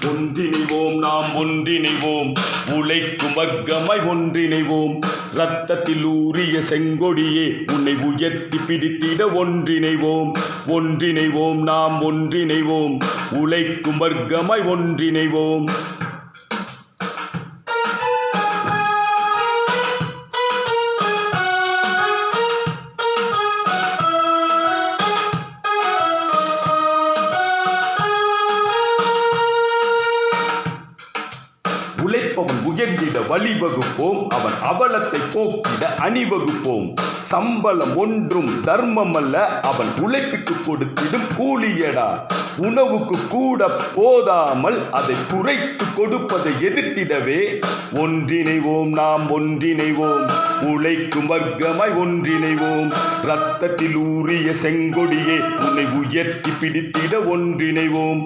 ஒன்றிணைவோம் நாம் ஒன்றிணைவோம். உழைக்கும் வர்க்கமாய் ஒன்றிணைவோம். ரத்தத்தில் ஊறிய செங்கொடியே உன்னை உயர்த்தி பிடித்திட ஒன்றிணைவோம். ஒன்றிணைவோம் நாம் ஒன்றிணைவோம். உழைக்கும் வர்க்கமாய் ஒன்றிணைவோம். உழைப்பவன் உயர்ந்திட வழிவகுப்போம். அவன் அவலத்தை போக்கிட அணிவகுப்போம். சம்பளம் ஒன்றும் தர்மம் அல்ல அவன் உழைப்புக்கு கொடுத்திடும் கூலியடா. உணவுக்கு கூட போதாமல் அதை குறைத்து கொடுப்பதை எதிர்த்திடவே. ஒன்றிணைவோம் நாம் ஒன்றிணைவோம். உழைக்கும் வர்க்கமாய் ஒன்றிணைவோம். ரத்தத்தில் ஊறிய செங்கொடியே உன்னை உயர்த்தி பிடித்திட ஒன்றிணைவோம்.